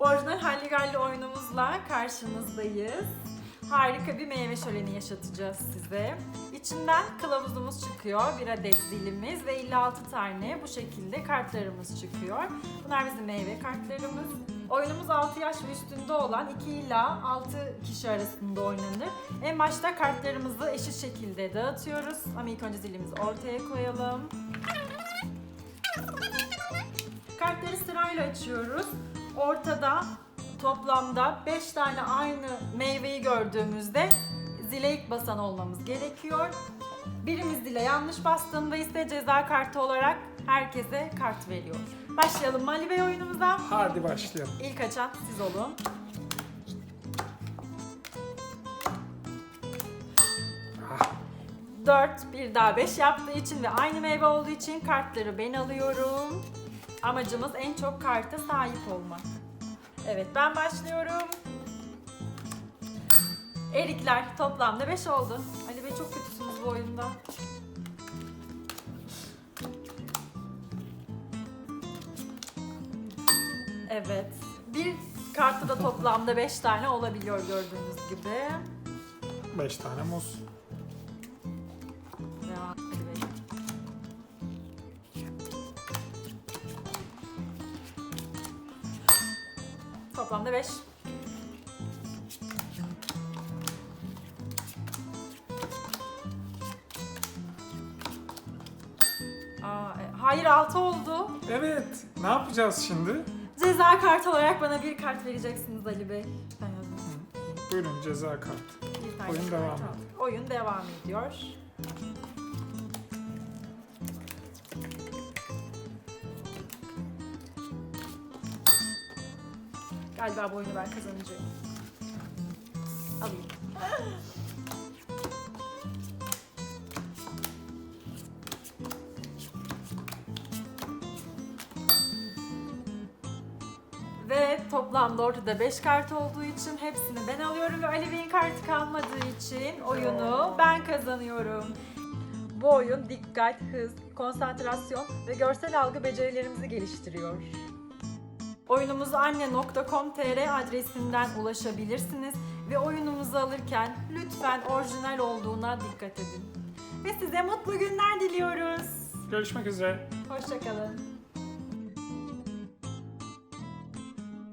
Orijinal Halligalli oyunumuzla karşınızdayız. Harika bir meyve şöleni yaşatacağız size. İçinden kılavuzumuz çıkıyor, bir adet zilimiz ve 56 tane bu şekilde kartlarımız çıkıyor. Bunlar bizim meyve kartlarımız. Oyunumuz 6 yaş ve üstünde olan 2 ila 6 kişi arasında oynanır. En başta kartlarımızı eşit şekilde dağıtıyoruz. Ama ilk önce zilimizi ortaya koyalım. Kartları sırayla açıyoruz. Ortada toplamda 5 tane aynı meyveyi gördüğümüzde zile ilk basan olmamız gerekiyor. Birimiz zile yanlış bastığında ise ceza kartı olarak herkese kart veriyor. Başlayalım Mali Bey oyunumuza. Hadi başlayalım. İlk açan siz olun. Ah, 4, bir daha 5 yaptığı için ve aynı meyve olduğu için kartları ben alıyorum. Amacımız en çok karta sahip olmak. Evet ben başlıyorum. Erikler toplamda 5 oldu. Ali Bey çok kötüsünüz bu oyunda. Evet. Bir kartta da toplamda 5 tane olabiliyor gördüğünüz gibi. beş tane muz. Toplamda 5. Aa, e, hayır 6 oldu. Evet. Ne yapacağız şimdi? Ceza kart olarak bana bir kart vereceksiniz Ali Bey. Ben yazdım. Buyurun ceza kart. Bir tane Oyun kart devam aldım. ediyor. Oyun devam ediyor. Galiba bu oyunu ben kazanacağım. Alayım. Ve toplamda ortada 5 kart olduğu için hepsini ben alıyorum ve Ali kartı kalmadığı için oyunu ben kazanıyorum. Bu oyun dikkat, hız, konsantrasyon ve görsel algı becerilerimizi geliştiriyor. Oyunumuza anne.com.tr adresinden ulaşabilirsiniz ve oyunumuzu alırken lütfen orijinal olduğuna dikkat edin. Ve size mutlu günler diliyoruz. Görüşmek üzere. Hoşçakalın.